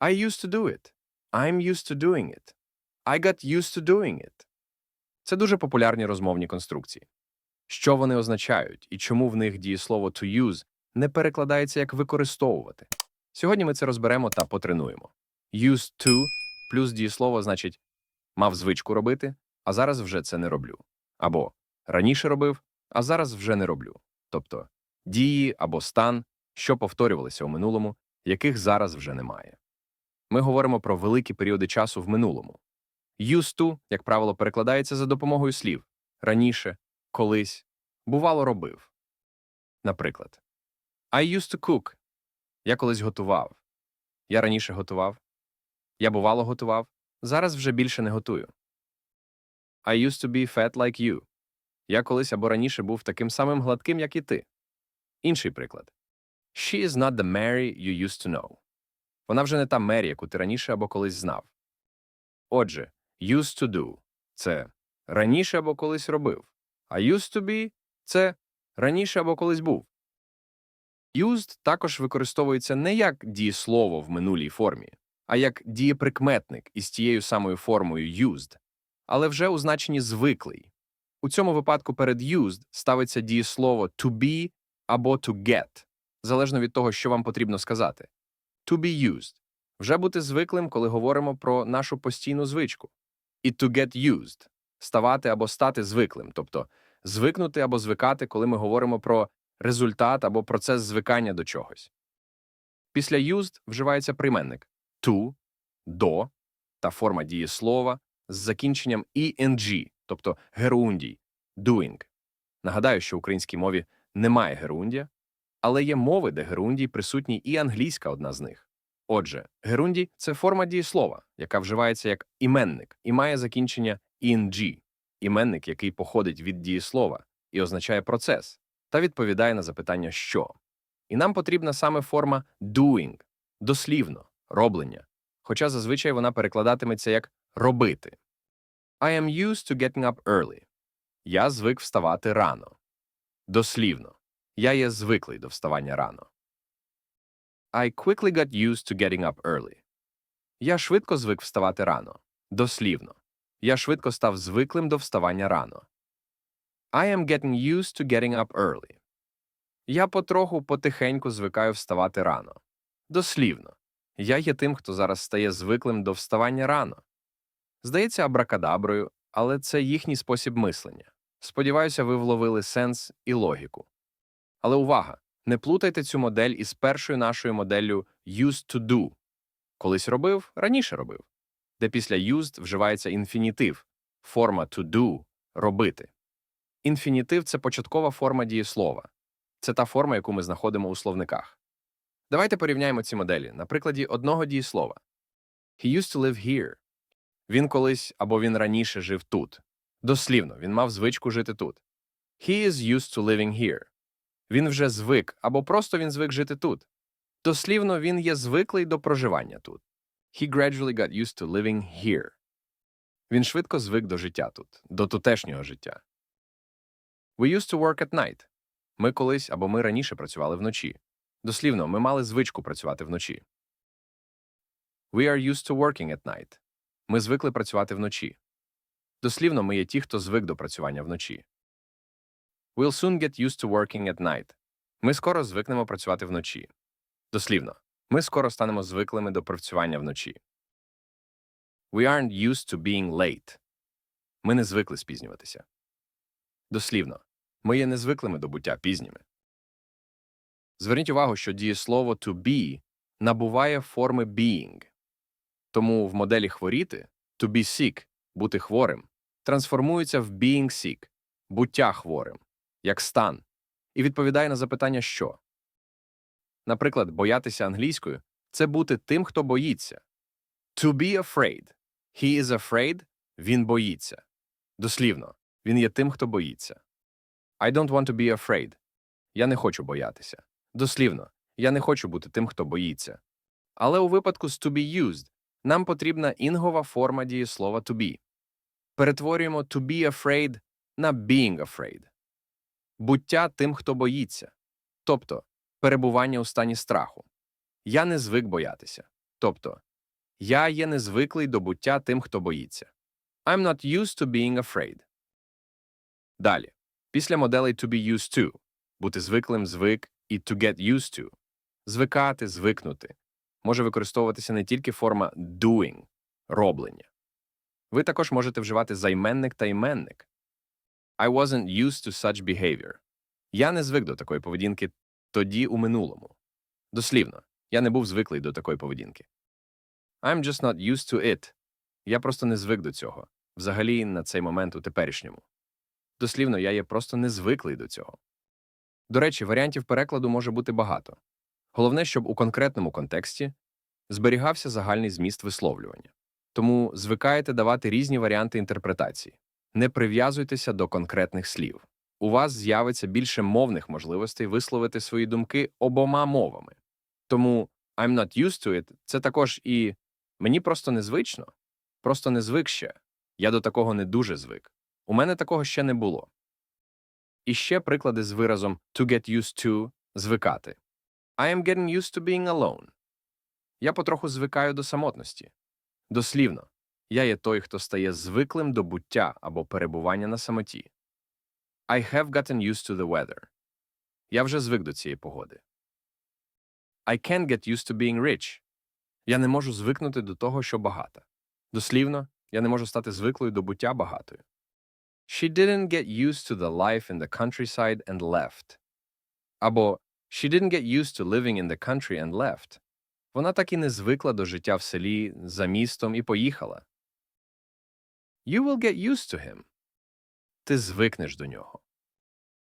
I used to do it. I'm used to doing it. I got used to doing it. Це дуже популярні розмовні конструкції. Що вони означають і чому в них дієслово to use не перекладається як використовувати? Сьогодні ми це розберемо та потренуємо. Used to плюс дієслово значить мав звичку робити, а зараз вже це не роблю. Або раніше робив, а зараз вже не роблю. Тобто дії або стан, що повторювалися у минулому, яких зараз вже немає. Ми говоримо про великі періоди часу в минулому. Used to, як правило, перекладається за допомогою слів раніше, колись, бувало робив. Наприклад, I used to cook. Я колись готував. Я раніше готував. Я бувало готував. Зараз вже більше не готую. I used to be fat like you. Я колись або раніше був таким самим гладким, як і ти. Інший приклад. She is not the Mary you used to know. Вона вже не та Мері, яку ти раніше або колись знав. Отже, used to do – це раніше або колись робив, а used to be – це раніше або колись був. Used також використовується не як дієслово в минулій формі, а як дієприкметник із тією самою формою used, але вже у значенні звиклий. У цьому випадку перед used ставиться дієслово to be або to get, залежно від того, що вам потрібно сказати. To be used – вже бути звиклим, коли говоримо про нашу постійну звичку. І to get used – ставати або стати звиклим, тобто звикнути або звикати, коли ми говоримо про результат або процес звикання до чогось. Після used вживається прийменник to, до та форма дієслова з закінченням ing, тобто герундій, doing. Нагадаю, що в українській мові немає герундія, але є мови, де герундій присутній і англійська одна з них. Отже, герундій – це форма дієслова, яка вживається як іменник і має закінчення ing, іменник, який походить від дієслова і означає процес, та відповідає на запитання що. І нам потрібна саме форма doing, дослівно, роблення, хоча зазвичай вона перекладатиметься як робити. I am used to getting up early. Я звик вставати рано. Дослівно. Я є звиклий до вставання рано. I quickly got used to getting up early. Я швидко звик вставати рано. Дослівно. Я швидко став звиклим до вставання рано. I am getting used to getting up early. Я потроху потихеньку звикаю вставати рано. Дослівно. Я є тим, хто зараз стає звиклим до вставання рано. Здається абракадаброю, але це їхній спосіб мислення. Сподіваюся, ви вловили сенс і логіку. Але увага! Не плутайте цю модель із першою нашою моделлю used to do. Колись робив, раніше робив, де після used вживається інфінітив, форма to do робити. Інфінітив це початкова форма дієслова. Це та форма, яку ми знаходимо у словниках. Давайте порівняємо ці моделі на прикладі одного дієслова. He used to live here. Він колись або він раніше жив тут. Дослівно, він мав звичку жити тут. He is used to living here. Він вже звик, або просто він звик жити тут. Дослівно, він є звиклий до проживання тут. He gradually got used to living here. Він швидко звик до життя тут, до тутешнього життя. We used to work at night. Ми колись або ми раніше працювали вночі. Дослівно, ми мали звичку працювати вночі. We are used to working at night. Ми звикли працювати вночі. Дослівно, ми є ті, хто звик до працювання вночі. We'll soon get used to working at night. Ми скоро звикнемо працювати вночі. Дослівно, ми скоро станемо звиклими до працювання вночі. We aren't used to being late. Ми не звикли спізнюватися. Дослівно, ми є незвиклими до буття пізніми. Зверніть увагу, що дієслово to be набуває форми being. Тому в моделі хворіти to be sick бути хворим трансформується в being sick буття хворим, як стан, і відповідає на запитання що. Наприклад, боятися англійською це бути тим, хто боїться. To be afraid. He is afraid він боїться. Дослівно, він є тим, хто боїться. I don't want to be afraid. Я не хочу боятися. Дослівно, я не хочу бути тим, хто боїться. Але у випадку з to be used нам потрібна інгова форма дієслова to be. Перетворюємо to be afraid на being afraid. Буття тим, хто боїться. Тобто перебування у стані страху. Я не звик боятися. Тобто Я є незвиклий до буття тим, хто боїться. I'm not used to being afraid. Далі. Після моделей to be used to бути звиклим, звик і to get used to звикати, звикнути може використовуватися не тільки форма doing роблення. Ви також можете вживати займенник та іменник. I wasn't used to such behavior. Я не звик до такої поведінки тоді у минулому. Дослівно, я не був звиклий до такої поведінки. I'm just not used to it. Я просто не звик до цього. Взагалі, на цей момент у теперішньому. Дослівно, я є просто не звиклий до цього. До речі, варіантів перекладу може бути багато. Головне, щоб у конкретному контексті зберігався загальний зміст висловлювання. Тому звикаєте давати різні варіанти інтерпретації. Не прив'язуйтеся до конкретних слів. У вас з'явиться більше мовних можливостей висловити свої думки обома мовами. Тому I'm not used to it – це також і мені просто незвично, просто не звик ще. Я до такого не дуже звик. У мене такого ще не було. І ще приклади з виразом to get used to звикати. I am getting used to being alone. Я потроху звикаю до самотності. Дослівно, я є той, хто стає звиклим до буття або перебування на самоті. I have gotten used to the weather. Я вже звик до цієї погоди. I can't get used to being rich. Я не можу звикнути до того, що багата. Дослівно, я не можу стати звиклою до буття багатою. She didn't get used to the life in the countryside and left. Або She didn't get used to living in the country and left. Вона так і не звикла до життя в селі за містом і поїхала. You will get used to him. Ти звикнеш до нього.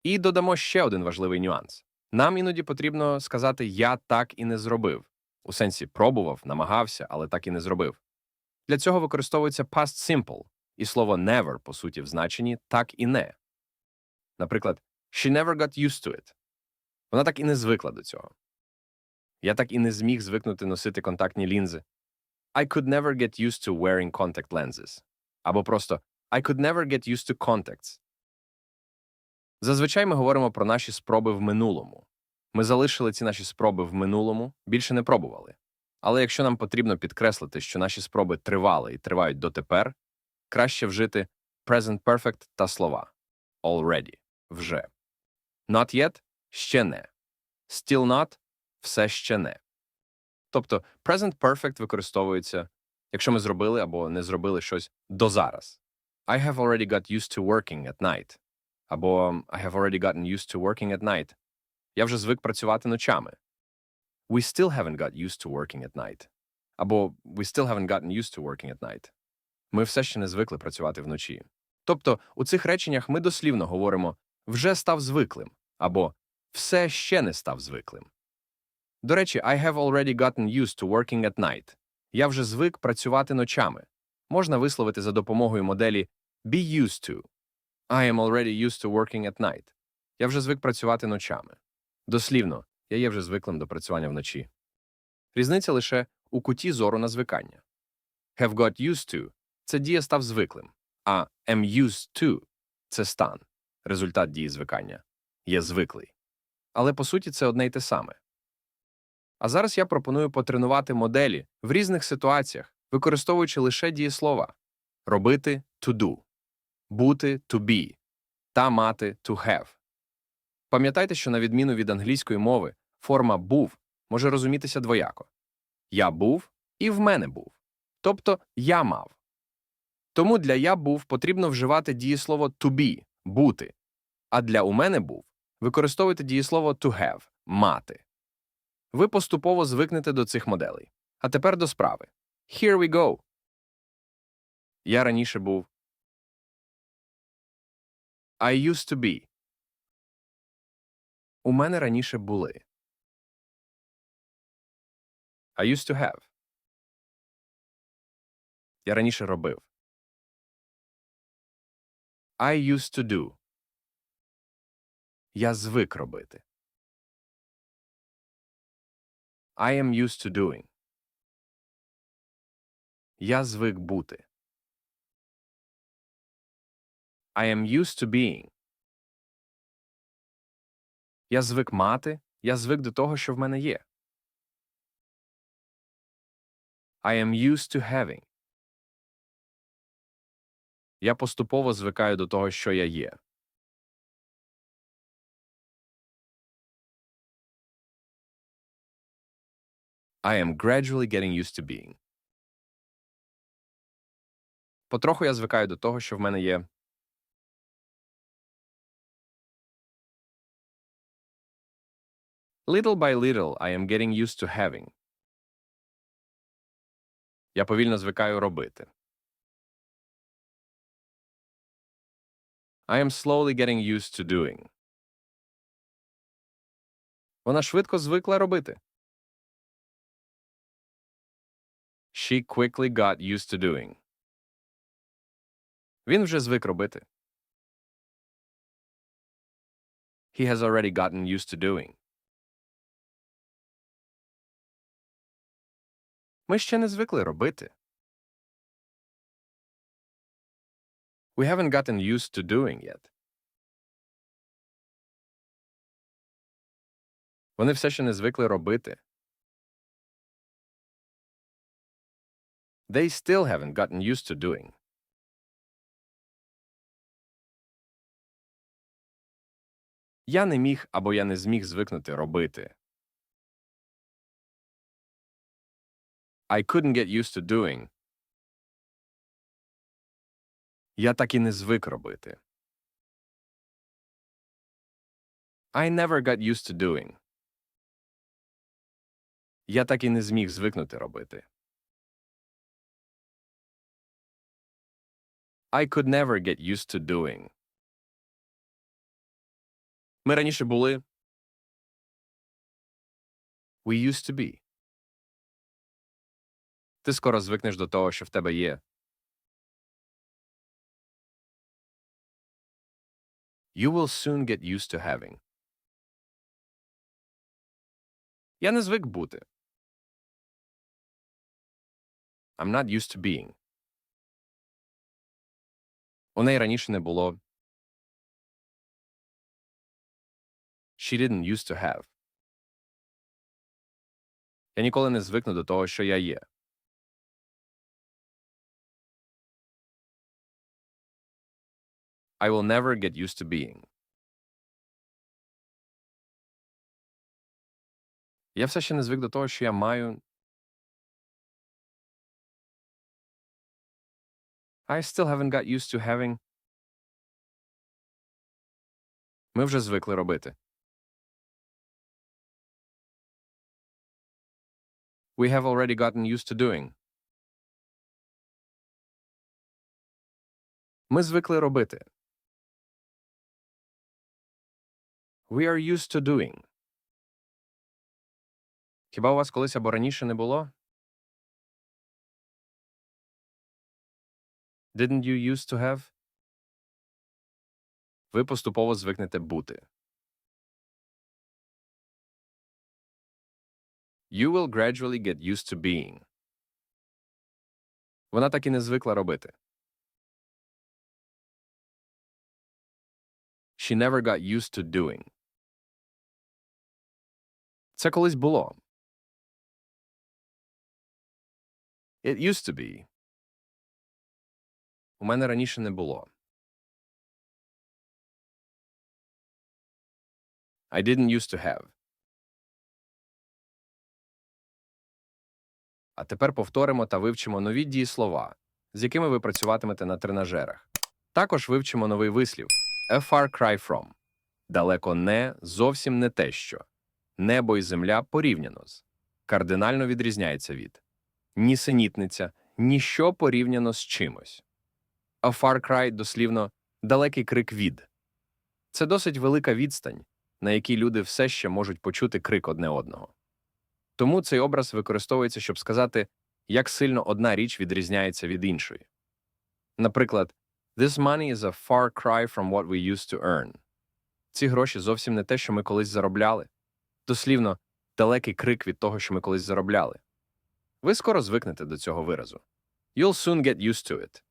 І додамо ще один важливий нюанс. Нам іноді потрібно сказати я так і не зробив. У сенсі пробував, намагався, але так і не зробив. Для цього використовується past simple і слово never, по суті, в значенні так і не. Наприклад, she never got used to it. Вона так і не звикла до цього. Я так і не зміг звикнути носити контактні лінзи. I could never get used to wearing contact lenses. Або просто I could never get used to contacts. Зазвичай ми говоримо про наші спроби в минулому. Ми залишили ці наші спроби в минулому, більше не пробували. Але якщо нам потрібно підкреслити, що наші спроби тривали і тривають дотепер, краще вжити present perfect та слова already вже. Not yet ще не. Still not все ще не. Тобто present perfect використовується, якщо ми зробили або не зробили щось до зараз. I have already got used to working at night. Або I have already gotten used to working at night. Я вже звик працювати ночами. We still haven't got used to working at night. Або We still haven't gotten used to working at night. Ми все ще не звикли працювати вночі. Тобто у цих реченнях ми дослівно говоримо вже став звиклим або все ще не став звиклим. До речі, I have already gotten used to working at night. Я вже звик працювати ночами. Можна висловити за допомогою моделі be used to. I am already used to working at night. Я вже звик працювати ночами. Дослівно, я є вже звиклим до працювання вночі. Різниця лише у куті зору на звикання. Have got used to це дія став звиклим, а am used to це стан, результат дії звикання. Є звиклий. Але по суті це одне й те саме. А зараз я пропоную потренувати моделі в різних ситуаціях, використовуючи лише дієслова робити to do, бути to be та мати to have. Пам'ятайте, що на відміну від англійської мови, форма був може розумітися двояко я був і в мене був. Тобто я мав. Тому для я був потрібно вживати дієслово to be бути, а для у мене був використовуйте дієслово to have мати. Ви поступово звикнете до цих моделей. А тепер до справи. Here we go. Я раніше був. I used to be. У мене раніше були. I used to have. Я раніше робив. I used to do. Я звик робити. I am used to doing. Я звик бути. I am used to being. Я звик мати. Я звик до того, що в мене є. I am used to having. Я поступово звикаю до того, що я є. I am gradually getting used to being. Потроху я звикаю до того, що в мене є. Little by little I am getting used to having. Я повільно звикаю робити. I am slowly getting used to doing. Вона швидко звикла робити. She quickly got used to doing. Він вже звик робити. He has already gotten used to doing. Ми ще не звикли робити. We haven't gotten used to doing yet. Вони все ще не звикли робити. They still haven't gotten used to doing. Я не міг або я не зміг звикнути робити. I couldn't get used to doing. Я так і не звик робити. I never got used to doing. Я так і не зміг звикнути робити. I could never get used to doing. Ми раніше були. We used to be. Ти скоро звикнеш до того, що в тебе є. You will soon get used to having. Я не звик бути. I'm not used to being. У неї раніше не було. She didn't used to have. Я ніколи не звикну до того, що я є. I will never get used to being. Я все ще не звик до того, що я маю. I still haven't got used to having. Ми вже звикли робити. We have already gotten used to doing. Ми звикли робити. We are used to doing. Хіба у вас колись або раніше не було? Didn't you used to have? Ви поступово звикнете бути. You will gradually get used to being. Вона так і не звикла робити. She never got used to doing. Це колись було. It used to be. У мене раніше не було. I didn't used to have. А тепер повторимо та вивчимо нові дієслова, з якими ви працюватимете на тренажерах. Також вивчимо новий вислів A far cry from. Далеко не, зовсім не те що. Небо і земля порівняно з. Кардинально відрізняється від. Нісенітниця, ніщо порівняно з чимось. A far cry дослівно далекий крик від. Це досить велика відстань, на якій люди все ще можуть почути крик одне одного. Тому цей образ використовується, щоб сказати, як сильно одна річ відрізняється від іншої. Наприклад, This money is a far cry from what we used to earn. Ці гроші зовсім не те, що ми колись заробляли. Дослівно, далекий крик від того, що ми колись заробляли. Ви скоро звикнете до цього виразу. You'll soon get used to it.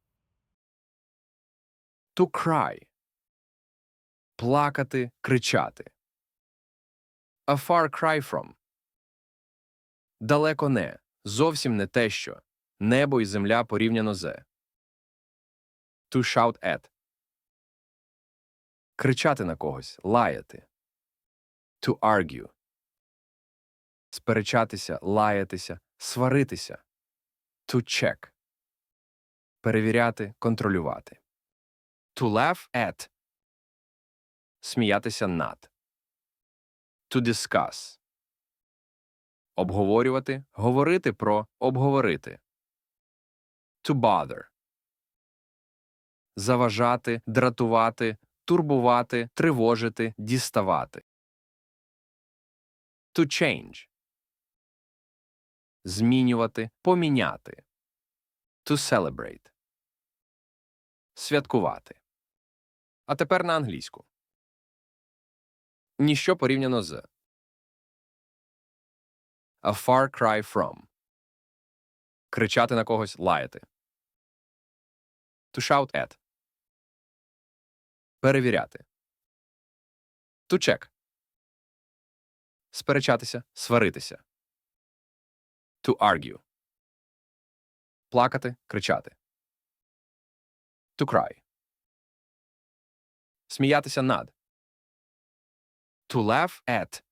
To cry. Плакати, кричати. A far cry from. Далеко не, зовсім не те, що небо і земля порівняно з. To shout at. Кричати на когось, лаяти. To argue. Сперечатися, лаятися, сваритися. To check. Перевіряти, контролювати. To laugh at. Сміятися над. To discuss. Обговорювати, говорити про, обговорити. To bother. Заважати, дратувати, турбувати, тривожити, діставати. To change. Змінювати, поміняти. To celebrate. Святкувати. А тепер на англійську. Ніщо порівняно з. A far cry from. Кричати на когось, лаяти. To shout at. Перевіряти. To check. Сперечатися, сваритися. To argue. Плакати, кричати. To cry. Сміятися над. To laugh at.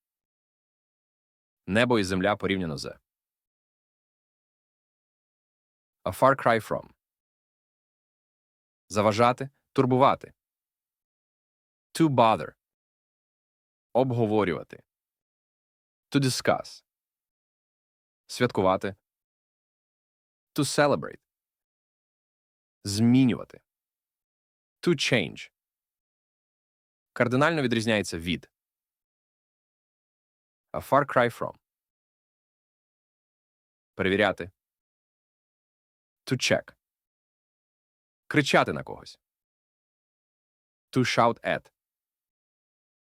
Небо і земля порівняно з. A far cry from. Заважати, турбувати. To bother. Обговорювати. To discuss. Святкувати. To celebrate. Змінювати. To change. Кардинально відрізняється від. A far cry from. Перевіряти. To check. Кричати на когось. To shout at.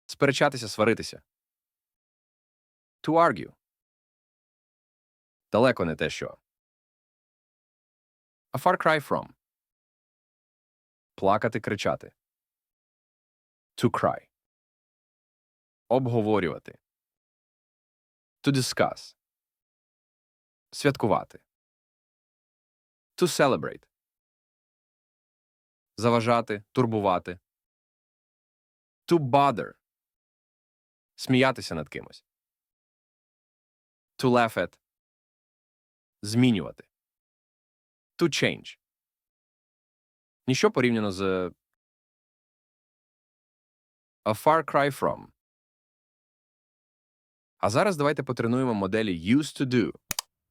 Сперечатися, сваритися. To argue. Далеко не те, що. A far cry from. Плакати, кричати. To cry. Обговорювати. To discuss. Святкувати. To celebrate. Заважати, турбувати. To bother. Сміятися над кимось. To laugh at. Змінювати. To change. Ніщо порівняно з A far cry from. А зараз давайте потренуємо моделі used to do,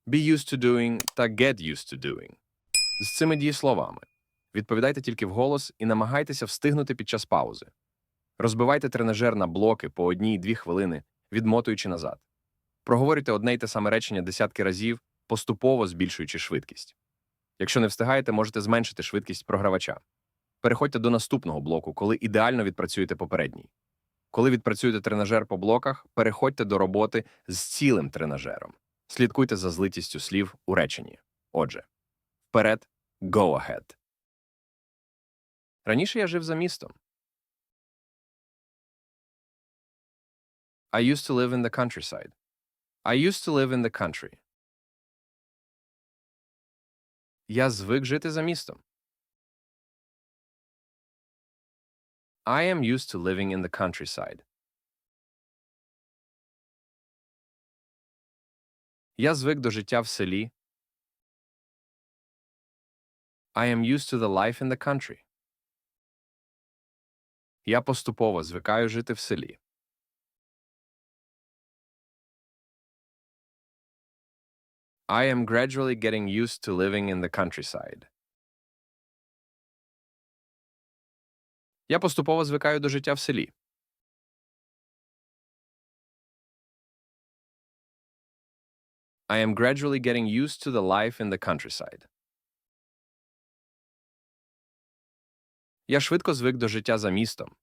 be used to doing та get used to doing. З цими дієсловами. Відповідайте тільки вголос і намагайтеся встигнути під час паузи. Розбивайте тренажер на блоки по одній-дві хвилини, відмотуючи назад. Проговорюйте одне й те саме речення десятки разів, поступово збільшуючи швидкість. Якщо не встигаєте, можете зменшити швидкість програвача. Переходьте до наступного блоку, коли ідеально відпрацюєте попередній. Коли відпрацюєте тренажер по блоках, переходьте до роботи з цілим тренажером. Слідкуйте за злитістю слів у реченні. Отже, вперед, go ahead. Раніше я жив за містом. I used to live in the countryside. I used to live in the country. Я звик жити за містом. I am used to living in the countryside. Я звик до життя в селі. I am used to the life in the country. Я поступово звикаю жити в селі. I am gradually getting used to living in the countryside. Я поступово звикаю до життя в селі. I am gradually getting used to the life in the countryside. Я швидко звик до життя за містом.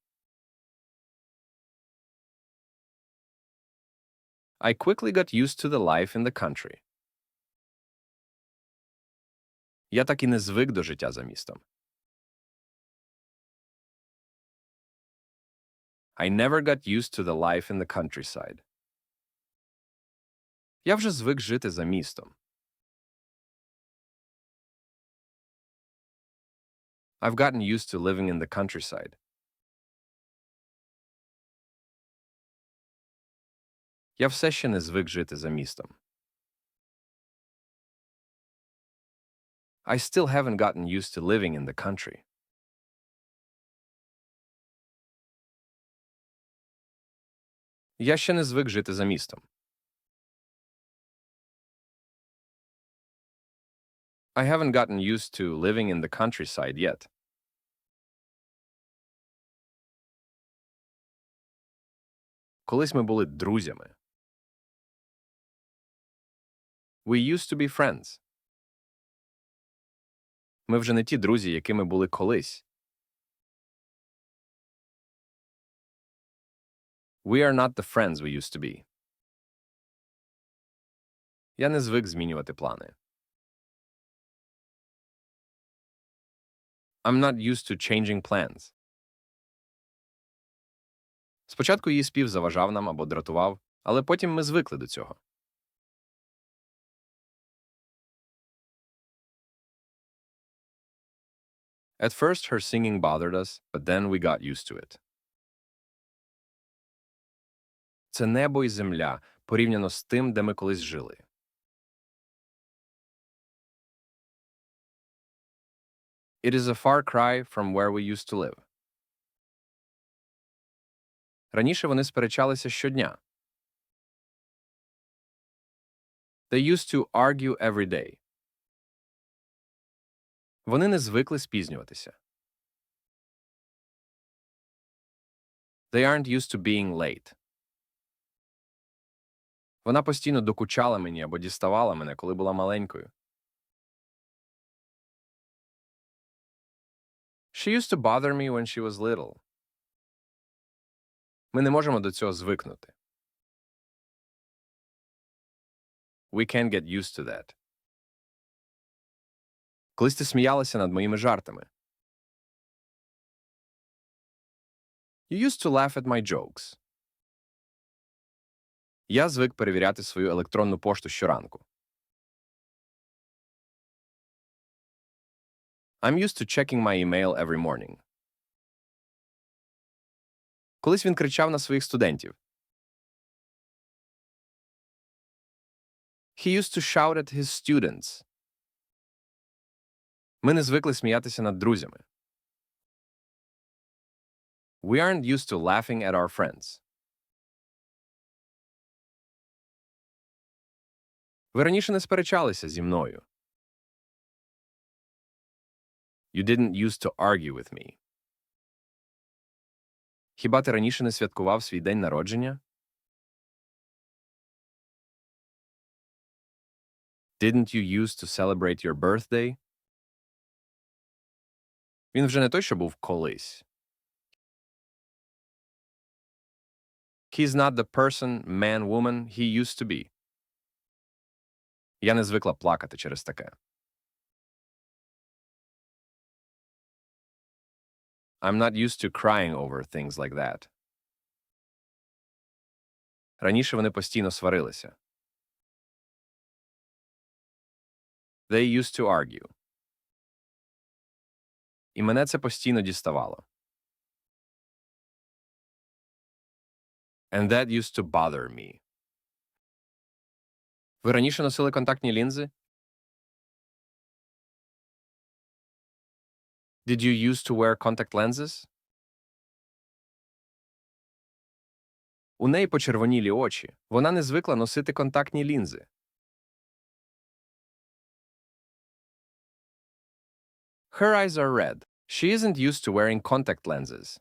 I quickly got used to the life in the country. Я так і не звик до життя за містом. I never got used to the life in the countryside. Я вже звик жити за містом. I've gotten used to living in the countryside. Я все ще не звик жити за містом. I still haven't gotten used to living in the country. Я ще не звик жити за містом. I haven't gotten used to living in the countryside yet. Колись ми були друзями. We used to be friends. Ми вже не ті друзі, якими були колись. We are not the friends we used to be. Я не звик змінювати плани. I'm not used to changing plans. Спочатку її спів заважав нам або дратував, але потім ми звикли до цього. At first, her singing bothered us, but then we got used to it. Це небо і земля порівняно з тим, де ми колись жили. It is a far cry from where we used to live. Раніше вони сперечалися щодня. They used to argue every day. Вони не звикли спізнюватися. They aren't used to being late. Вона постійно докучала мені або діставала мене, коли була маленькою. She used to bother me when she was little. Ми не можемо до цього звикнути. We can't get used to that. Колись ти сміялася над моїми жартами. You used to laugh at my jokes. Я звик перевіряти свою електронну пошту щоранку. I'm used to checking my email every morning. Колись він кричав на своїх студентів. He used to shout at his students. Ми не звикли сміятися над друзями. We aren't used to laughing at our friends. Ви раніше не сперечалися зі мною. You didn't used to argue with me. Хіба ти раніше не святкував свій день народження? Didn't you used to celebrate your birthday? Він вже не той, що був колись. He's not the person, man, woman he used to be. Я не звикла плакати через таке. I'm not used to crying over things like that. Раніше вони постійно сварилися. They used to argue. І мене це постійно діставало. And that used to bother me. Ви раніше носили контактні лінзи? Did you used to wear contact lenses? У неї почервонілі очі. Вона не звикла носити контактні лінзи. Her eyes are red. She isn't used to wearing contact lenses.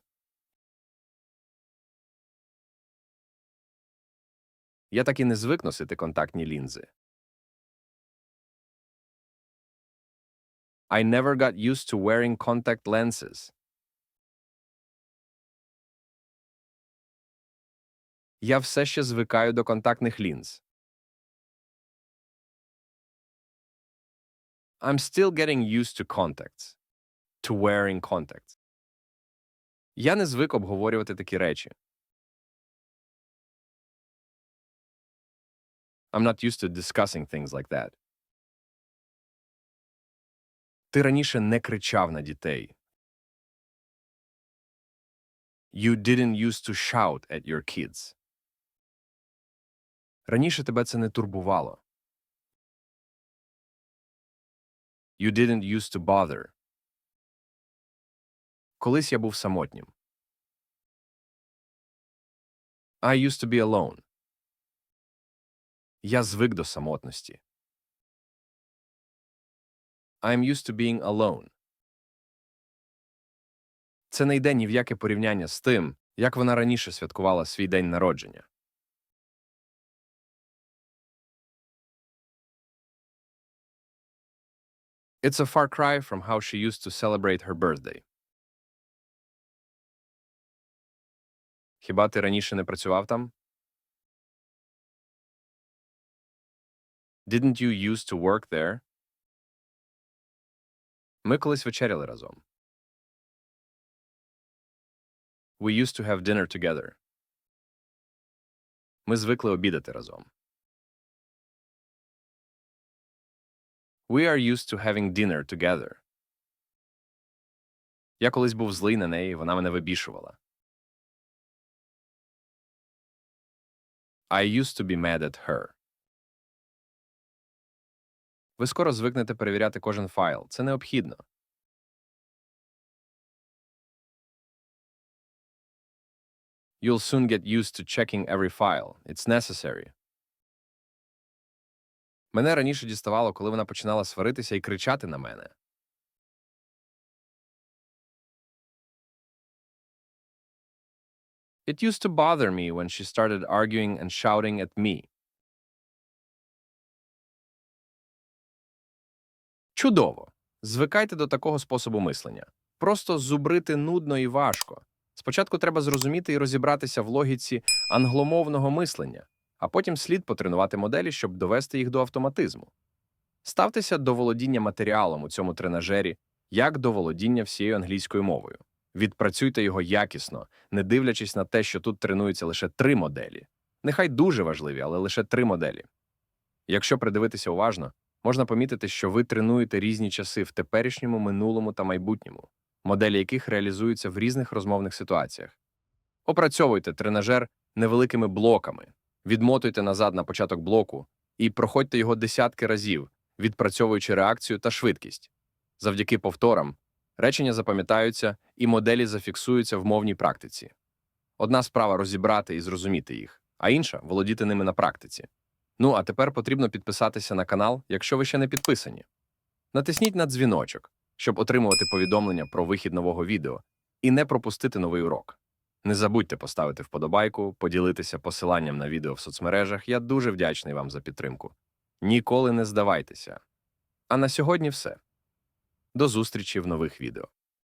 Я так і не звик носити контактні лінзи. I never got used to wearing contact lenses. Я все ще звикаю до контактних лінз. I'm still getting used to contacts. To wearing contacts. Я не звик обговорювати такі речі. I'm not used to discussing things like that. Ти раніше не кричав на дітей. You didn't used to shout at your kids. Раніше тебе це не турбувало. You didn't used to bother. Колись я був самотнім. I used to be alone. Я звик до самотності. I'm used to being alone. Це не йде ні в яке порівняння з тим, як вона раніше святкувала свій день народження. It's a far cry from how she used to celebrate her birthday. Хіба ти раніше не працював там? Didn't you used to work there? Ми колись вечеряли разом. We used to have dinner together. Ми звикли обідати разом. We are used to having dinner together. Я колись був злий на неї, вона мене вибішувала. I used to be mad at her. Ви скоро звикнете перевіряти кожен файл. Це необхідно. You'll soon get used to checking every file. It's necessary. Мене раніше діставало, коли вона починала сваритися і кричати на мене. It used to bother me when she started arguing and shouting at me. Чудово! Звикайте до такого способу мислення. Просто зубрити нудно і важко. Спочатку треба зрозуміти і розібратися в логіці англомовного мислення, а потім слід потренувати моделі, щоб довести їх до автоматизму. Ставтеся до володіння матеріалом у цьому тренажері, як до володіння всією англійською мовою. Відпрацюйте його якісно, не дивлячись на те, що тут тренуються лише три моделі. Нехай дуже важливі, але лише три моделі. Якщо придивитися уважно, можна помітити, що ви тренуєте різні часи в теперішньому, минулому та майбутньому, моделі яких реалізуються в різних розмовних ситуаціях. Опрацьовуйте тренажер невеликими блоками, відмотуйте назад на початок блоку і проходьте його десятки разів, відпрацьовуючи реакцію та швидкість. Завдяки повторам речення запам'ятаються і моделі зафіксуються в мовній практиці. Одна справа розібрати і зрозуміти їх, а інша володіти ними на практиці. Ну, а тепер потрібно підписатися на канал, якщо ви ще не підписані. Натисніть на дзвіночок, щоб отримувати повідомлення про вихід нового відео і не пропустити новий урок. Не забудьте поставити вподобайку, поділитися посиланням на відео в соцмережах. Я дуже вдячний вам за підтримку. Ніколи не здавайтеся. А на сьогодні все. До зустрічі в нових відео.